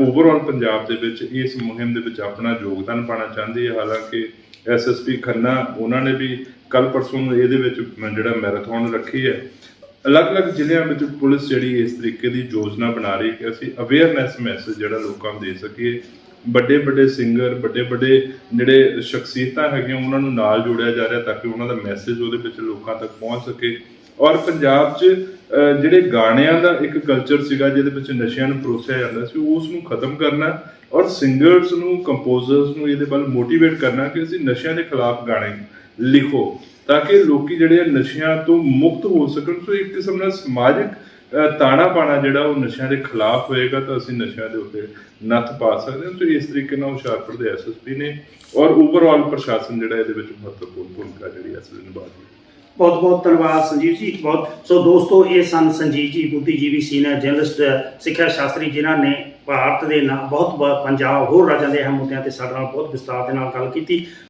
ਓਵਰਆਲ ਪੰਜਾਬ ਦੇ ਵਿੱਚ ਇਸ ਮੁਹਿੰਮ ਦੇ ਵਿੱਚ ਆਪਣਾ ਯੋਗਦਾਨ ਪਾਣਾ ਚਾਹੁੰਦੀ ਹੈ। ਹਾਲਾਂਕਿ ਐਸਐਸਪੀ ਖੰਨਾ, ਉਹਨਾਂ ਨੇ ਵੀ ਕੱਲ ਪਰਸੋਂ ਨੂੰ ਇਹਦੇ ਵਿੱਚ ਜਿਹੜਾ ਮੈਰਾਥਨ ਰੱਖੀ ਹੈ ਅਲੱਗ-ਅਲੱਗ ਜ਼ਿਲ੍ਹਿਆਂ ਵਿੱਚ ਪੁਲਿਸ ਜਿਹੜੀ ਇਸ ਤਰੀਕੇ ਦੀ ਯੋਜਨਾ ਬਣਾ ਰਹੀ ਕਿ ਅਸੀਂ ਅਵੇਅਰਨੈਸ ਮੈਸੇਜ ਜਿਹੜਾ ਲੋਕਾਂ ਨੂੰ ਦੇ ਸਕੀਏ। ਵੱਡੇ ਵੱਡੇ ਸਿੰਗਰ ਵੱਡੇ ਵੱਡੇ ਜਿਹੜੇ ਸ਼ਖਸੀਅਤਾਂ ਹੈਗੀਆਂ, ਉਹਨਾਂ ਨੂੰ ਨਾਲ ਜੋੜਿਆ ਜਾ ਰਿਹਾ ਤਾਂ ਕਿ ਉਹਨਾਂ ਦਾ ਮੈਸੇਜ ਉਹਦੇ ਵਿੱਚ ਲੋਕਾਂ ਤੱਕ ਪਹੁੰਚ ਸਕੇ। ਔਰ ਪੰਜਾਬ 'ਚ ਜਿਹੜੇ ਗਾਣਿਆਂ ਦਾ ਇੱਕ ਕਲਚਰ ਸੀਗਾ, ਜਿਹਦੇ ਵਿੱਚ ਨਸ਼ਿਆਂ ਨੂੰ ਪਰੋਸਿਆ ਜਾਂਦਾ ਸੀ, ਉਸ ਨੂੰ ਖਤਮ ਕਰਨਾ ਔਰ ਸਿੰਗਰਸ ਨੂੰ ਕੰਪੋਜ਼ਰਸ ਨੂੰ ਇਹਦੇ ਵੱਲ ਮੋਟੀਵੇਟ ਕਰਨਾ ਕਿ ਅਸੀਂ ਨਸ਼ਿਆਂ ਦੇ ਖਿਲਾਫ ਗਾਣੇ ਲਿਖੋ, ਤਾਂ ਕਿ ਲੋਕੀ ਜਿਹੜੇ ਆ ਨਸ਼ਿਆਂ ਤੋਂ ਮੁਕਤ ਹੋ ਸਕਣ। ਸੋ ਇੱਕ ਕਿਸਮ ਦਾ ਸਮਾਜਿਕ ਤਾਣਾ ਪਾਣਾ ਜਿਹੜਾ ਉਹ ਨਸ਼ਿਆਂ ਦੇ ਖਿਲਾਫ ਹੋਏਗਾ, ਤਾਂ ਅਸੀਂ ਨਸ਼ਿਆਂ ਦੇ ਉੱਤੇ ਨੱਥ ਪਾ ਸਕਦੇ ਹਾਂ। ਸੋ ਇਸ ਤਰੀਕੇ ਨਾਲ ਹੁਸ਼ਿਆਰਪੁਰ ਦੇ ਐਸਐਸਪੀ ਨੇ ਔਰ ਓਵਰਆਲ ਪ੍ਰਸ਼ਾਸਨ ਜਿਹੜਾ ਇਹਦੇ ਵਿੱਚ ਮਹੱਤਵਪੂਰਨ ਭੂਮਿਕਾ ਜਿਹੜੀ ਅਸਲ ਨਿਭਾ ਰਹੀ ਹੈ ਬਹੁਤ ਬਹੁਤ ਧੰਨਵਾਦ ਸੰਜੀਵ ਜੀ, ਬਹੁਤ। ਸੋ ਦੋਸਤੋ, ਇਹ ਸਨ ਸੰਜੀਵ ਜੀ ਬੁੱਧੀਜੀਵੀ ਸੀਨੀਅਰ ਜਰਨਲਿਸਟ, ਸਿੱਖਿਆ ਸ਼ਾਸਤਰੀ ਜਿਨ੍ਹਾਂ ਨੇ ਭਾਰਤ ਦੇ ਨਾਲ ਬਹੁਤ ਬਹੁਤ ਪੰਜਾਬ, ਹੋਰ ਰਾਜਾਂ ਦੇ ਅਹਿਮ ਮੁੱਦਿਆਂ ਤੇ ਸਾਡੇ ਨਾਲ ਬਹੁਤ ਵਿਸਤਾਰ ਦੇ ਨਾਲ ਗੱਲ ਕੀਤੀ।